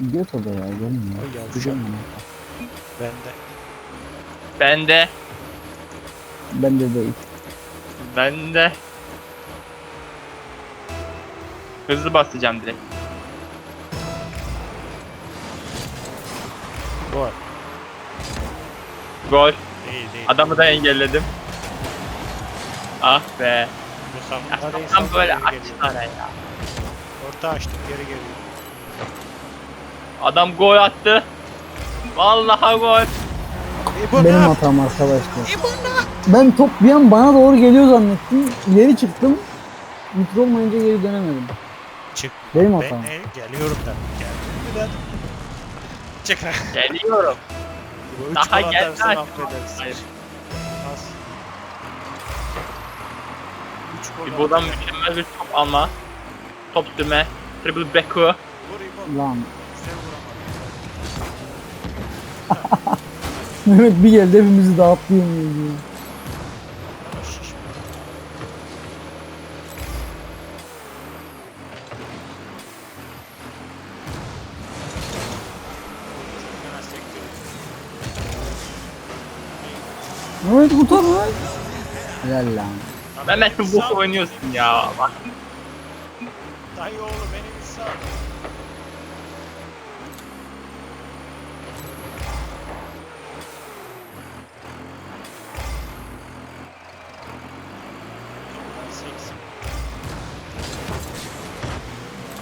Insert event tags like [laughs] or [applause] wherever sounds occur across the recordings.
O da ya gelmiyor. Ay mi? Ben de. Ben de. Ben de değil. Ben de. Hızlı basacağım direkt. Gol. Gol. Değil değil. Adamı da engelledim. Ah be. Ya hadi tam böyle açsana ya. Orta açtım geri geliyor. Adam gol attı. Vallahi gol. Benim hatam arkadaşlar. Ben top bir an bana doğru geliyor zannettim. İleri çıktım. Mikro olmayınca geri dönemedim. Çık. Benim Ben hatam. ne? Geliyorum da. Geldim. Çık. Geliyorum. Üç Daha gol İbo'dan mükemmel bir top alma. Top sürme. Triple İbo. Lan. Mehmet bir geldi hepimizi. Fena sekti. Mehmet kurtar Mehmet. Helal lan. Mehmet bu boku oynuyorsun ya. Bak. Dayı oğlu beni bir sal. Seksin.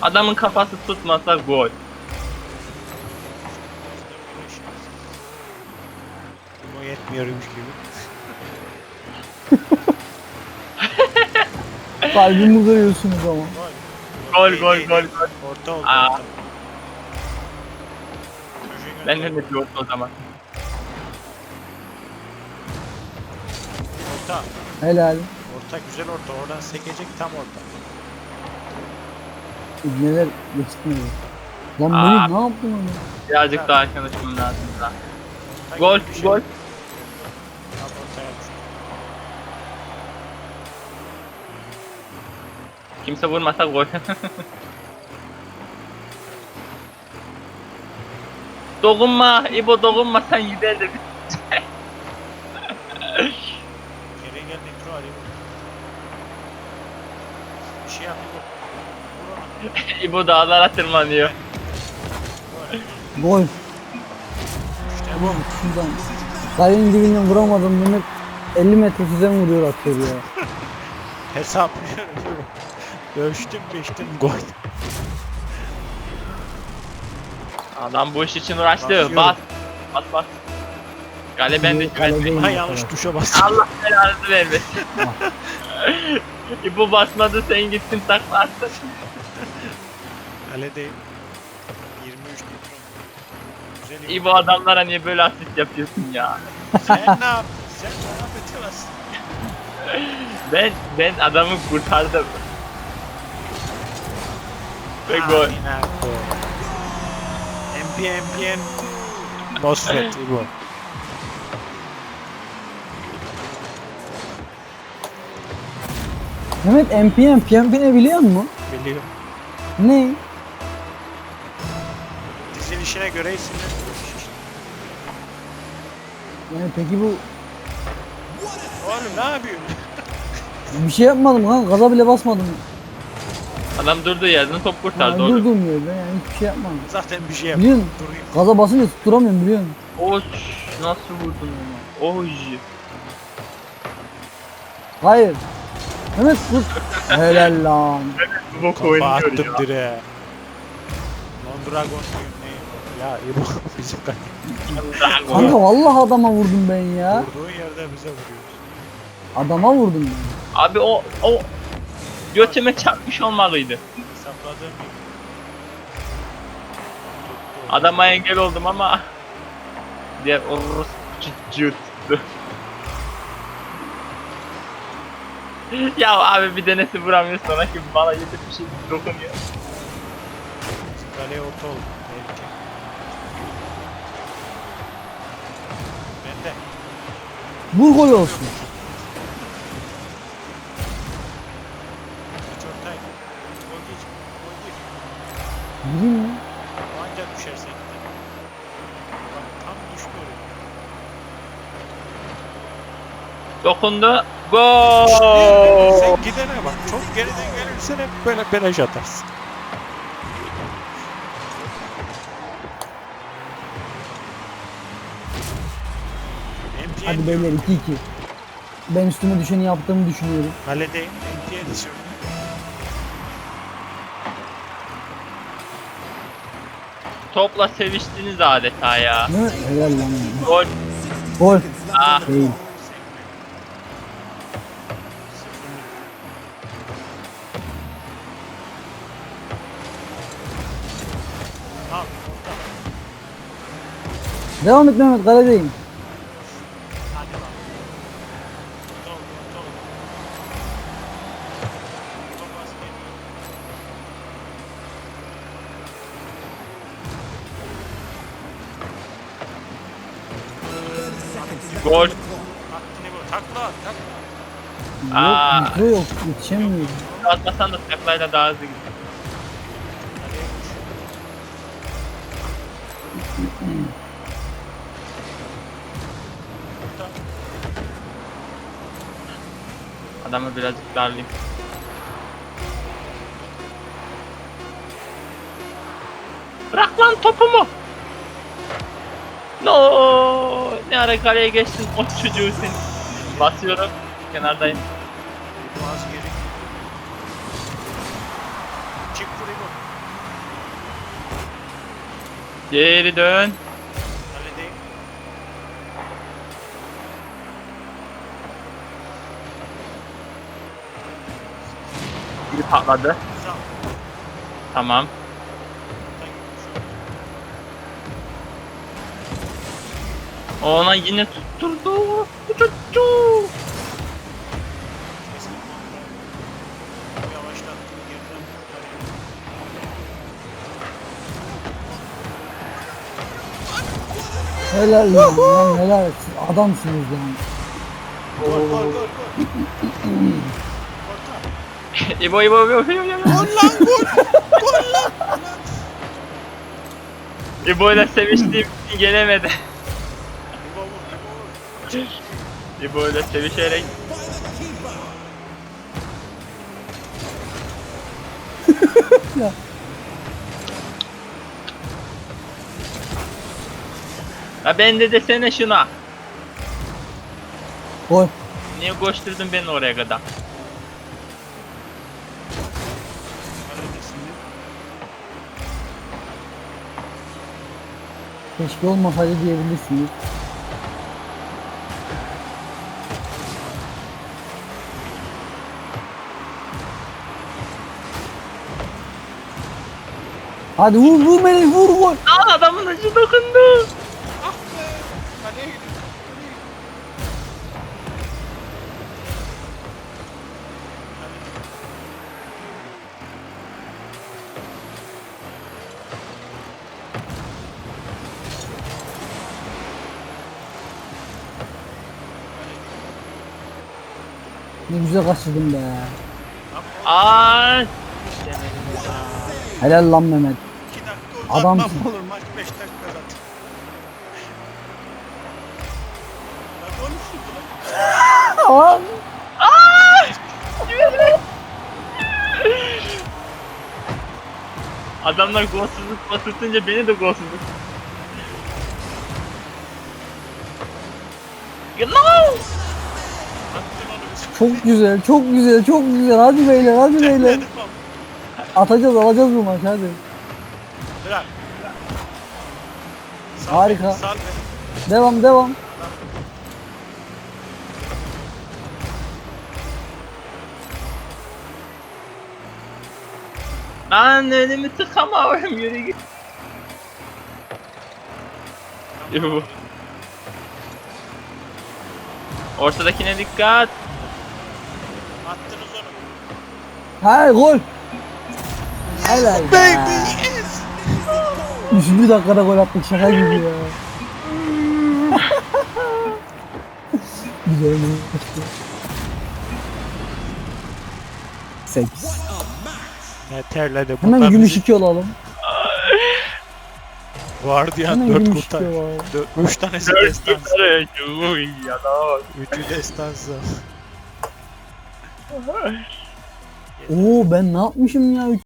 Adamın kafası tutmasa gol. Bu yetmiyormuş gibi. [laughs] Kalbimi kırıyorsunuz ama. Gol gol gol gol. Orta oldu. Aa. orta. Çocuğun Ben önünde de diyorum o zaman. Orta. Helal. Orta güzel orta. Oradan sekecek tam orta. İbneler geçmiyor. Lan Aa. Mehmet ne yaptın onu? Birazcık daha konuşmam lazım da. Orta Gol şey. gol. Kimse vurmasa gol. [laughs] dokunma İbo dokunma sen gider [laughs] de bir- Geri gel Nitro hadi vur. Bir şey yap İbo. Vur ona. [laughs] İbo dağlara tırmanıyor. Gol. Ulan şuradan. Kalenin dibinden vuramadım Mehmet. 50 metre sizden vuruyor atıyor ya. [laughs] hesaplıyorum. Dövüştüm geçtim gol. Adam bu iş için uğraştı. Basıyorum. Bas. Bas bas. Gale ben de Kalede güvendim. Ha yanlış tuşa bastım. Allah belanızı vermesin. [laughs] İbo basmadı sen gittin takla attın. Kalede 23 Nitro. Güzel İbo. Adamlara niye böyle asist yapıyorsun ya? Sen ne yaptın? Sen ne yapıyorsun? Ben ben adamı kurtardım. Ve gol. MP MPN Mosfet İbo. Mehmet MPM, PMP ne biliyor musun? Biliyorum. Ne? Dizilişine göre isimlendiriyormuş işte. Yani peki bu Oğlum ne yapıyorsun? [laughs] bir şey yapmadım ha gaza bile basmadım. Adam durduğu yerden top kurtardı oğlum. durduğum yerde yani hiçbir şey yapmadım. Zaten bir şey yap. Biliyor musun? Durayım. Gaza basınca tutturamıyorum biliyor musun? Oç nasıl vurdun onu? Oy. Hayır. Mehmet dur. Helal lan. Bu boku Kafa oynuyor attım ya. direğe. Mondragon muyum neyim? Ya İbo [laughs] bizim kanka. Kanka vallahi adama vurdum ben ya. Vurduğun yerde bize vuruyor. Adama vurdum ben. Abi o o götüme çarpmış olmalıydı. Hesapladığım gibi. Tuttu. Adama engel oldum ama diğer orus cüt [laughs] ya abi bir denesi vuramıyor sonra ki bana yedi bir şey dokunuyor. Kaleye orta oldu. Belki. Ben de. Vur gol olsun. Hiç ortaydı. Gol geç. Gol gir. Gireyim mi? Puan de düşersen de. Bak tam düştü oraya. Dokundu. Gol. Sen gidene bak. Çok geriden gelirsen hep böyle belaj atarsın. Hadi beyler 2-2. Ben üstüme düşeni yaptığımı düşünüyorum. Kaledeyim. MTN istiyorum. Topla seviştiniz adeta ya. Mi? Helal lan. Gol. Gol. Ah. Değil. Devam et Mehmet kaledeyim. Hadi bak. Top, top. Top az geliyor. Gol. Hakkını bu. Takla at, takla. Aa. Yok mikro yok. Yetişemiyorum. Atmasan da taklayla daha hızlı gidiyor. Adamı birazcık darlayayım. Bırak lan topumu. No, ne ara kaleye geçtin o çocuğu sen. Basıyorum. Kenardayım. Az geri. Çık buraya. Geri dön. Patladı. Sağ. Tamam. Ona yine tutturdu. Kaleye. Helal lan. lan helal. Adamsınız lan. Gol gol gol. [laughs] İbo İbo İbo İbo İbo. Gol lan gol. Gol lan. İbo ile seviştiğim için gelemedi. İbo vur, İbo vur. İbo ile sevişerek Ya. Ha ben de desene şuna. Gol. Niye koşturdun beni oraya kadar? Keşke olmasaydı diyebilirsiniz. Hadi vur vur beni vur vur. Aa adamın ucu dokundu. Ne güzel kaçırdım be. Aa. Helal lan Mehmet. 2 dakika Adam- uzatma olur maç 5 dakika zaten. Lan konuşuyor lan. Lan. Adamlar golsuzluk basırtınca beni de golsuzluk. No! Çok güzel çok güzel çok güzel. Hadi beyler hadi beyler. Atacağız alacağız bu maç hadi. Bırak. Sal Harika. beni, Sal beni. Devam devam. Lan önümü tıkamıyorum yürü git. Yuh. Ortadakine dikkat. Attınız onu. Ha gol. Helal be. Baby yes. Üçüncü dakikada gol attık şaka gibi ya. [laughs] Güzel maçtı. 8. Ne terledi bu Hemen gümüş bizi- iki olalım. [laughs] Guardian Hemen 4 girmiş kurtar. diyor. 3 tanesi Dört destansı. kurtarıyor. Uy ya da. 3'ü destansı. Oo ben ne yapmışım ya?